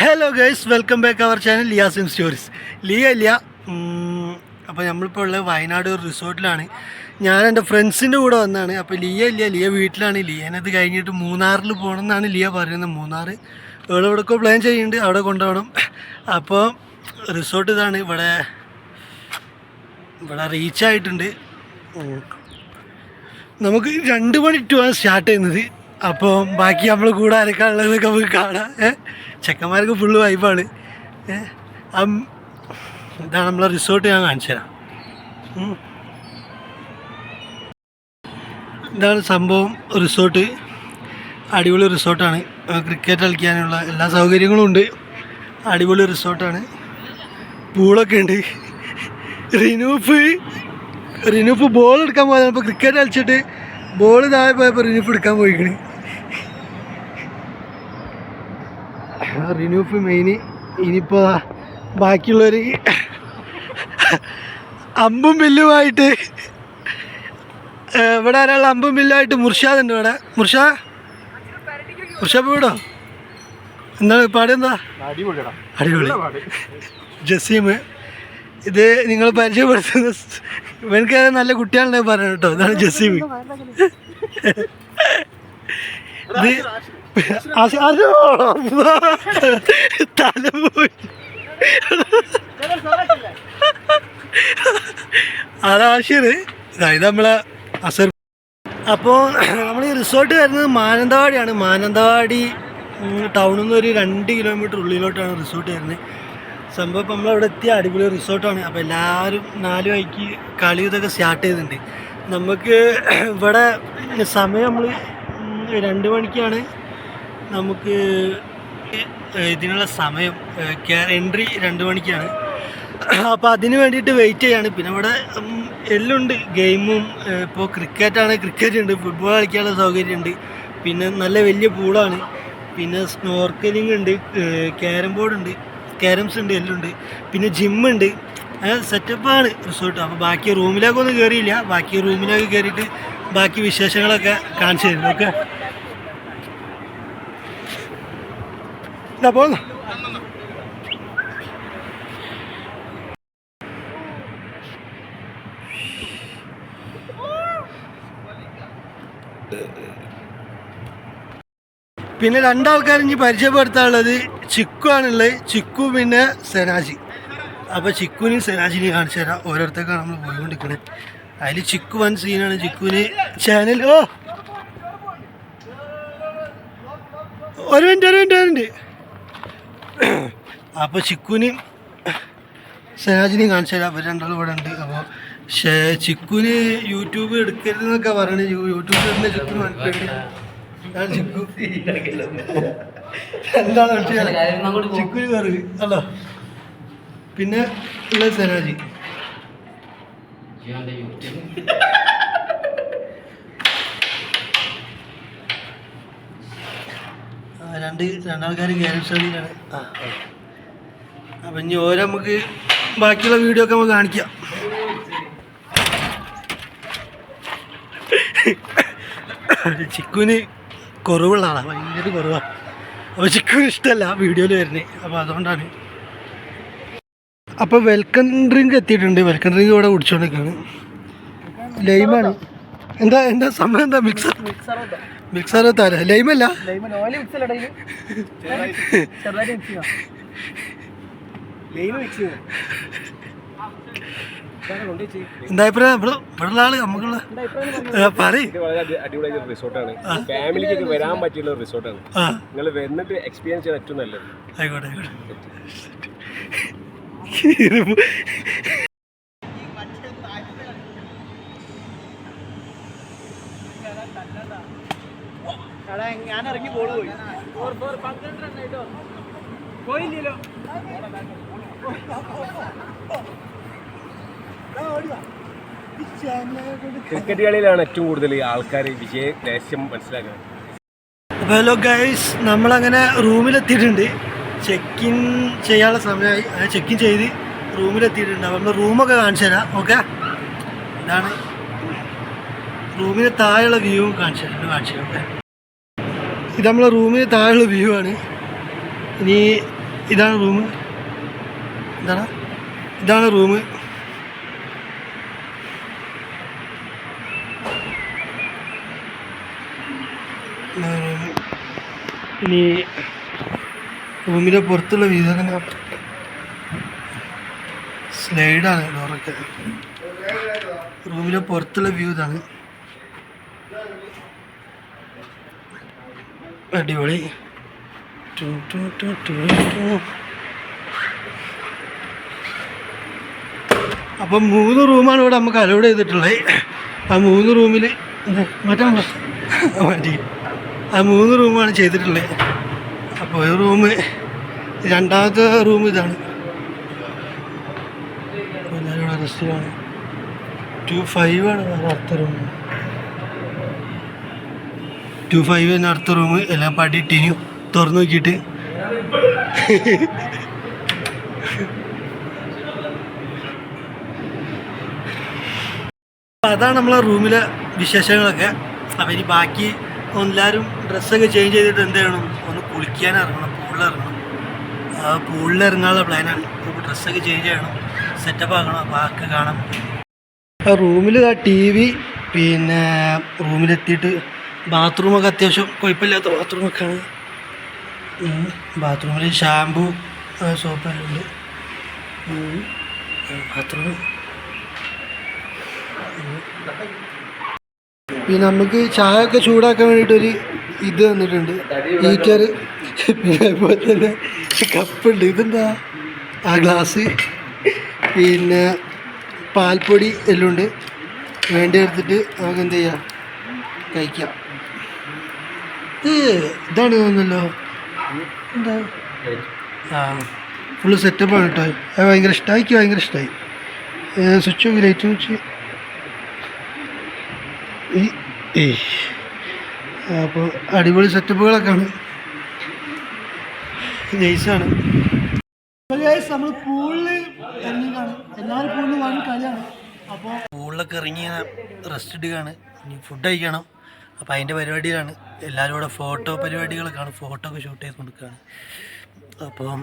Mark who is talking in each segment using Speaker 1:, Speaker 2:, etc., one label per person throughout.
Speaker 1: Hello guys welcome back our channel ലിയാസിം stories Liya Liya അപ്പോൾ നമ്മളിപ്പോൾ ഉള്ളത് വയനാട് ഒരു റിസോർട്ടിലാണ്. ഞാൻ എന്റെ ഫ്രണ്ട്സിന്റെ കൂടെ വന്നതാണ് അപ്പോൾ ലിയ ഇല്ല ലിയ വീട്ടിലാണ്. ലിയനത് കഴിഞ്ഞിട്ട് മൂന്നാറിൽ പോകണം എന്നാണ് ലിയ പറയുന്നത്. മൂന്നാർ ഇവിടെ പ്ലാൻ ചെയ്യുന്നുണ്ട്. അവിടെ കൊണ്ടുപോകണം. അപ്പോൾ റിസോർട്ട് ഇതാണ്. ഇവിടെ ഇവിടെ റീച്ച് ആയിട്ടുണ്ട്. നമുക്ക് രണ്ട് മണി ടു ആണ് സ്റ്റാർട്ട് ചെയ്യുന്നത്. അപ്പോൾ ബാക്കി നമ്മൾ കൂടെ അരക്കാനുള്ളതൊക്കെ നമുക്ക് കാണാം. ചെക്കന്മാർക്ക് ഫുള്ള് വൈബാണ് ഇതാണ് നമ്മളെ റിസോർട്ട് ഞാൻ കാണിച്ചു തരാം. ഇതാണ് സംഭവം റിസോർട്ട് അടിപൊളി റിസോർട്ടാണ് ക്രിക്കറ്റ് കളിക്കാനുള്ള എല്ലാ സൗകര്യങ്ങളും ഉണ്ട്. അടിപൊളി റിസോർട്ടാണ് പൂളൊക്കെ ഉണ്ട്. റിനൂഫ് റിനൂഫ് ബോൾ എടുക്കാൻ പോയതാണ്. ഇപ്പോൾ ക്രിക്കറ്റ് കളിച്ചിട്ട് ബോൾ താഴെ പോയപ്പോൾ റിനൂഫ് എടുക്കാൻ പോയിക്കണ്. റിനൂഫ് മെയിന് ഇനിയിപ്പോൾ ബാക്കിയുള്ളവർ അമ്പും ബില്ലുമായിട്ട് ഇവിടെ ഒരാൾ അമ്പും ബില്ലുമായിട്ട് മുർഷാദ് ഉണ്ട് ഇവിടെ. മുർഷാ മുർഷാ വീടോ? എന്താണ് പാടി എന്താ?
Speaker 2: അടിപൊളിയടാ.
Speaker 1: അടിപൊളി. ജസീം ഇത് നിങ്ങൾ പരിചയപ്പെടുത്തുന്ന എനിക്ക് ഇവനക്ക് നല്ല കുട്ടിയാണെന്ന് പറയണം കേട്ടോ. ഇതാണ് ജസീം. ഇത്. തല പോയി അതാശിറ് ഇത് നമ്മളെ അസർ അപ്പോൾ നമ്മൾ ഈ റിസോർട്ട് വരുന്നത് മാനന്തവാടിയാണ്. മാനന്തവാടി ടൗണിൽ നിന്ന് ഒരു രണ്ട് കിലോമീറ്റർ ഉള്ളിലോട്ടാണ് റിസോർട്ട് വരുന്നത്. സംഭവം ഇപ്പം നമ്മളവിടെ എത്തിയ അടിപൊളി റിസോർട്ടാണ്. അപ്പോൾ എല്ലാവരും നാല് വഴിക്ക് കളി ഇതൊക്കെ സ്റ്റാർട്ട് ചെയ്തിട്ടുണ്ട്. നമുക്ക് ഇവിടെ സമയം നമ്മൾ രണ്ട് മണിക്കാണ് നമുക്ക് ഇതിനുള്ള സമയം എൻട്രി രണ്ട് മണിക്കാണ്. അപ്പോൾ അതിന് വേണ്ടിയിട്ട് വെയിറ്റ് ചെയ്യാണ്. പിന്നെ ഇവിടെ എല്ലുണ്ട് ഗെയിമും ഇപ്പോൾ ക്രിക്കറ്റാണ്. ക്രിക്കറ്റ് ഉണ്ട് ഫുട്ബോൾ കളിക്കാനുള്ള സൗകര്യമുണ്ട്. പിന്നെ നല്ല വലിയ പൂളാണ്. പിന്നെ സ്നോർക്കലിംഗ് ഉണ്ട് ക്യാരം ബോർഡ് ഉണ്ട് ക്യാരംസ് ഉണ്ട് എല്ലാം ഉണ്ട്. പിന്നെ ജിമ്മുണ്ട് സെറ്റപ്പാണ് റിസോർട്ട് അപ്പോൾ ബാക്കി റൂമിലേക്കൊന്നും കയറിയില്ല ബാക്കി റൂമിലേക്ക് കയറിയിട്ട് ബാക്കി വിശേഷങ്ങളൊക്കെ കാണിച്ചു തരും. ഓക്കെ ഇതാ പോന്നു പിന്നെ രണ്ടാൾക്കാർ ഇനി പരിചയപ്പെടുത്താനുള്ളത് ചിക്കു ആണുള്ളത് ചിക്കു പിന്നെ സെനാജി. അപ്പോൾ ചിക്കുവിനെയും സെനാജിനെയും കാണിച്ചു തരാം. ഓരോരുത്തർക്കാണ് നമ്മൾ പോയിക്കൊണ്ടിരിക്കുന്നത് അതിൽ ചിക്കു വൻ സീനാണ് ചിക്കുവിന് ചാനൽ ഓ! ഒരു മിനിറ്റ് ഒരു മിനിറ്റ് ഒരു മിനിറ്റ് അപ്പോൾ ചിക്കുവിന് സെനാജിനെയും കാണിച്ചു തരാം. അവർ രണ്ടാളും ഇവിടെ ഉണ്ട്. അപ്പോൾ ചിക്കുവിന് യൂട്യൂബ് എടുക്കരുതെന്നൊക്കെ പറയണത് യൂട്യൂബിൽ ഇടുന്ന ചിക്കു എന്താണ് ചിക്കുന് കറി അല്ലോ. പിന്നെ ഉള്ള സെനാജി രണ്ട് രണ്ടാൾക്കാർ ക്യാരം സ്റ്റഡിയിലാണ് ആ. അപ്പം ഇനി ഓരോ നമുക്ക് ബാക്കിയുള്ള വീഡിയോ ഒക്കെ നമുക്ക് കാണിക്കാം. ചിക്കുവിന് കുറവുള്ള ആളാണ് ഭയങ്കര കുറവാണ് അപ്പോൾ ചിക്കുവിന് ഇഷ്ടമല്ല വീഡിയോയിൽ വരുന്നത് അപ്പോൾ അതുകൊണ്ടാണ്. അപ്പോൾ വെൽക്കം ഡ്രിങ്ക് എത്തിയിട്ടുണ്ട്. വെൽക്കം ഡ്രിങ്ക് ഇവിടെ കുടിച്ചുകൊണ്ടിരിക്കുകയാണ് ലൈമാണ്. എന്താ എന്താ സമയം എന്താ? മിക്സർ മിക്സർ തരാം. ലൈമല്ല? ഇവിടെ ഇവിടെ ഉള്ള ആൾ നമുക്കുള്ള പറയും.
Speaker 2: ഇത് വളരെ അടി- അടിപൊളിയായ റിസോർട്ടാണ് ഫാമിലിക്കൊക്കെ വരാൻ പറ്റിയുള്ള റിസോർട്ടാണ് നിങ്ങൾ വന്നിട്ട് എക്സ്പീരിയൻസ് ചെയ്യാൻ ഏറ്റവും നല്ലത്.
Speaker 1: ആയിക്കോട്ടെ ആയിക്കോട്ടെ.
Speaker 3: ഞാൻ ഇറങ്ങി ബോൾ പോയി. പോയില്ലല്ലോ.
Speaker 2: ക്രിക്കറ്റ് കളിയിലാണ് ഏറ്റവും കൂടുതൽ ആൾക്കാർ വിജയ ദേശം മനസ്സിലാക്കുന്നത്.
Speaker 1: അപ്പോൾ ഹലോ ഗൈസ് നമ്മളങ്ങനെ റൂമിലെത്തിയിട്ടുണ്ട്. ചെക്ക് ഇൻ ചെയ്യാനുള്ള സമയമായി. അങ്ങനെ ചെക്ക് ഇൻ ചെയ്ത് റൂമിലെത്തിയിട്ടുണ്ട്. അപ്പോൾ നമ്മൾ റൂമൊക്കെ കാണിച്ചു തരാം. ഓക്കെ ഇതാണ്. റൂമിന് താഴെയുള്ള വ്യൂ കാണിച്ചു തരാം. കാണിച്ചു ഓക്കെ ഇത് നമ്മളെ റൂമിന് താഴെയുള്ള വ്യൂ ആണ്. ഇനി ഇതാണ് റൂം. എന്താണ് ഇതാണ് റൂം ഇനി റൂമിന്റെ പുറത്തുള്ള വ്യൂ തന്നെ സ്ലൈഡാണ് ഡോറൊക്കെ റൂമിന്റെ പുറത്തുള്ള വ്യൂ ഇതാണ്. അടിപൊളി. ടു ടു ടു ടു ടു. അപ്പം മൂന്ന് റൂമാണ് ഇവിടെ നമുക്ക് അലോഡ് ചെയ്തിട്ടുള്ളത്. ആ മൂന്ന് റൂമിൽ മാറ്റാൻ പോ. മാറ്റി. ആ മൂന്ന് റൂമാണ് ചെയ്തിട്ടുള്ളത്. അപ്പോൾ ഒരു റൂം രണ്ടാമത്തെ റൂം ഇതാണ്. ഞാനിവിടെ റെസ്റ്റിലാണ് ടു ഫൈവ് ആണ് അടുത്ത റൂം ടു ഫൈവ് തന്നെ അടുത്ത റൂം എല്ലാം പാട്ടി ടിനു തുറന്നു നോക്കിയിട്ട്. അതാണ് നമ്മളെ റൂമിലെ വിശേഷങ്ങളൊക്കെ. അപ്പം ഇനി ബാക്കി എല്ലാവരും ഡ്രസ്സൊക്കെ ചേഞ്ച് ചെയ്തിട്ട് എന്ത് ചെയ്യണം? ഒന്ന് കുളിക്കാൻ ഇറങ്ങണം പൂളിൽ ഇറങ്ങണം. പൂളിൽ ഇറങ്ങാനുള്ള പ്ലാനാണ് അപ്പോൾ ഡ്രസ്സൊക്കെ ചേഞ്ച് ചെയ്യണം സെറ്റപ്പ് ആക്കണം ബാക്കി കാണാൻ റൂമിൽ ടി വി പിന്നെ റൂമിലെത്തിയിട്ട് ബാത്റൂമൊക്കെ അത്യാവശ്യം കുഴപ്പമില്ലാത്ത ബാത്റൂമൊക്കെയാണ് ബാത്റൂമിൽ ഷാമ്പു സോപ്പ് എല്ലാം ഉണ്ട്. ബാത്റൂം പിന്നെ നമുക്ക് ചായ ഒക്കെ ചൂടാക്കാൻ വേണ്ടിയിട്ടൊരു ഇത് തന്നിട്ടുണ്ട്. ഹീറ്റർ പിന്നെ അതുപോലെ തന്നെ കപ്പുണ്ട്. ഇതെന്താ? ആ ഗ്ലാസ്. പിന്നെ പാൽപ്പൊടി എല്ലാം ഉണ്ട്. വേണ്ടി എടുത്തിട്ട് നമുക്ക് എന്ത് ചെയ്യാം? കഴിക്കാം. ഇത് ഇതാണ് തോന്നുന്നല്ലോ. എന്താ? ആ ഫുള്ള് സെറ്റപ്പാണ് കേട്ടോ അത് ഭയങ്കര ഇഷ്ടമായി ഭയങ്കര ഇഷ്ടമായി സ്വിച്ച് ലൈറ്റ് വെച്ച് അപ്പോൾ അടിപൊളി സെറ്റപ്പുകളൊക്കെയാണ്. നൈസാണ്. നമ്മൾ പൂളിൽ എല്ലാവരും പൂളിൽ പൂളിലൊക്കെ ഇറങ്ങി റെസ്റ്റ് എടുക്കുകയാണ് ഇനി ഫുഡ് കഴിക്കണം. അപ്പോൾ അതിന്റെ പരിപാടിയിലാണ്. എല്ലാവരും കൂടെ ഫോട്ടോ പരിപാടികളൊക്കെയാണ്. ഫോട്ടോ ഒക്കെ ഷൂട്ട് ചെയ്ത് കൊടുക്കുകയാണ് അപ്പം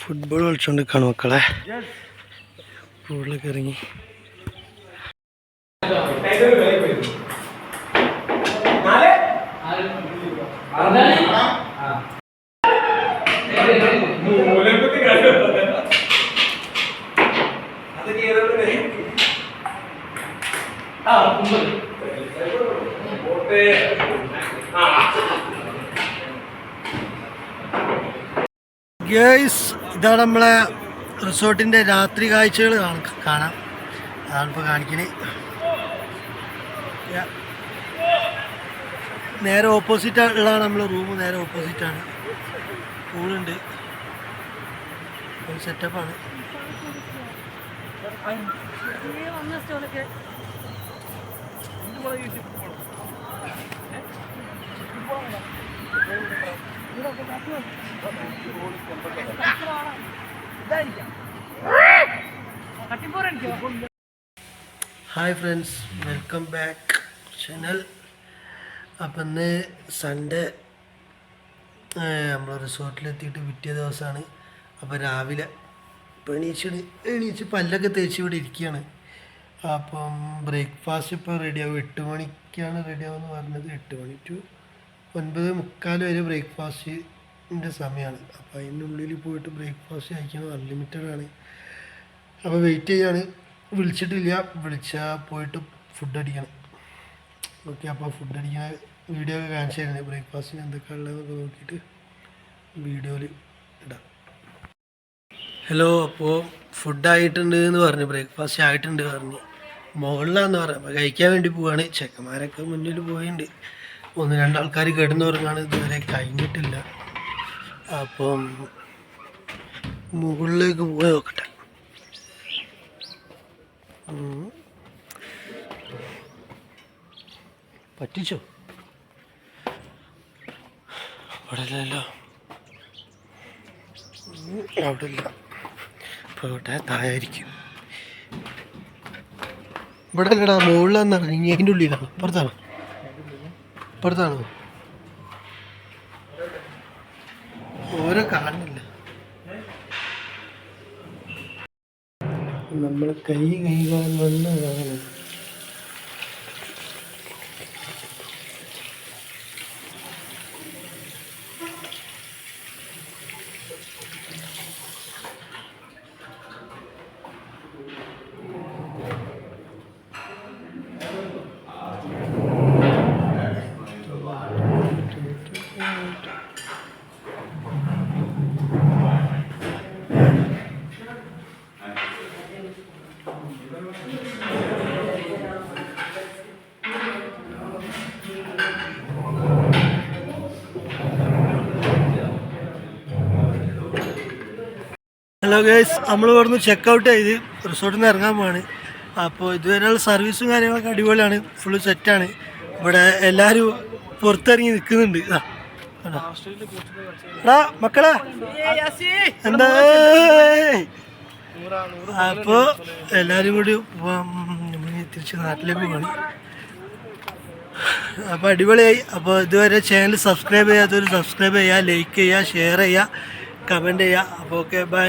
Speaker 1: ഫുട്ബോൾ കളിച്ചുകൊണ്ടിരിക്കുകയാണ് മക്കളെ. പൂളിലൊക്കെ ഇറങ്ങി. ഗേയ്സ് ഇതാണ് നമ്മളെ റിസോർട്ടിന്റെ രാത്രി കാഴ്ചകൾ കാണ- അതാണ് ഇപ്പോൾ കാണിക്കുന്നത് നേരെ ഓപ്പോസിറ്റ് ഉള്ളതാണ് നമ്മൾ റൂം നേരെ ഓപ്പോസിറ്റാണ് പൂളുണ്ട് സെറ്റപ്പാണ് hi friends welcome back channel. അപ്പം ഇന്ന് സൺഡേ നമ്മൾ റിസോർട്ടിലെത്തിയിട്ട് പിറ്റേ ദിവസമാണ് അപ്പോൾ രാവിലെ ഇപ്പോൾ എണീച്ച് പല്ലൊക്കെ തേച്ച് ഇവിടെ ഇരിക്കുകയാണ്. അപ്പം ബ്രേക്ക്ഫാസ്റ്റ് ഇപ്പോൾ റെഡിയാവും എട്ട് മണിക്കാണ് റെഡിയാവുമെന്ന് പറഞ്ഞത്. എട്ട് മണി ടു ഒൻപത് മുക്കാൽ വരെ ബ്രേക്ക്ഫാസ്റ്റിന്റെ സമയമാണ്. അപ്പോൾ അതിനുള്ളിൽ പോയിട്ട് ബ്രേക്ക്ഫാസ്റ്റ് കഴിക്കണം അൺലിമിറ്റഡ് ആണ് അപ്പോൾ വെയിറ്റ് ചെയ്യാണ്. വിളിച്ചിട്ടില്ല. വിളിച്ചാൽ പോയിട്ട് ഫുഡ് അടിക്കണം. ഓക്കെ അപ്പോൾ ഫുഡ് അടിക്കുന്ന വീഡിയോ ഒക്കെ കാണിച്ചു തരുന്നത് ബ്രേക്ക്ഫാസ്റ്റിന് എന്തൊക്കെ നോക്കിയിട്ട് വീഡിയോയിൽ ഇടാം. ഹലോ അപ്പോൾ ഫുഡ് ആയിട്ടുണ്ട് എന്ന് പറഞ്ഞു. ബ്രേക്ക്ഫാസ്റ്റ് ആയിട്ടുണ്ട് പറഞ്ഞു. മുകളിലാന്ന് അപ്പോൾ കഴിക്കാൻ വേണ്ടി പോവാണ്. ചെക്കന്മാരൊക്കെ മുന്നിൽ പോയിട്ടുണ്ട് ഒന്ന് രണ്ടാൾക്കാർ കിടന്നുറങ്ങാണ് ഇതുവരെ കഴിഞ്ഞിട്ടില്ല. അപ്പം മുകളിലേക്ക് പോയി നോക്കട്ടെ. പറ്റിച്ചോ? അവിടെ ഇല്ലല്ലോ അവിടെ ഇല്ല പോകട്ടെ തായായിരിക്കും ഇവിടെ അല്ലടാ മുകളിലാന്നാണ് ഇനി അതിന്റെ ഉള്ളിലാണ് പുറത്താണോ പുറത്താണോ ഓരോ കാണുന്നില്ല. നമ്മൾ കൈ വന്ന് വന്നതാണ് ഹലോ ഗേസ് നമ്മൾ ഇവിടുന്ന് ചെക്ക് ഔട്ട് ചെയ്ത് റിസോർട്ടിൽ നിന്ന് ഇറങ്ങാൻ പോവാണ്. അപ്പോൾ ഇതുവരെയുള്ള സർവീസും കാര്യങ്ങളൊക്കെ അടിപൊളിയാണ്. ഫുള്ള് സെറ്റാണ് ഇവിടെ എല്ലാവരും പുറത്തിറങ്ങി നിൽക്കുന്നുണ്ട്? എടാ മക്കളെ. എന്താ? അപ്പോൾ എല്ലാവരും കൂടി തിരിച്ച് നാട്ടിലേക്ക് പോവാണ്. അപ്പോൾ അടിപൊളിയായി. അപ്പോൾ ഇതുവരെ ചാനൽ സബ്സ്ക്രൈബ് ചെയ്യാത്തവർ സബ്സ്ക്രൈബ് ചെയ്യുക ലൈക്ക് ചെയ്യുക ഷെയർ ചെയ്യുക കമന്റ് ചെയ്യുക അപ്പോൾ ഓക്കെ ബൈ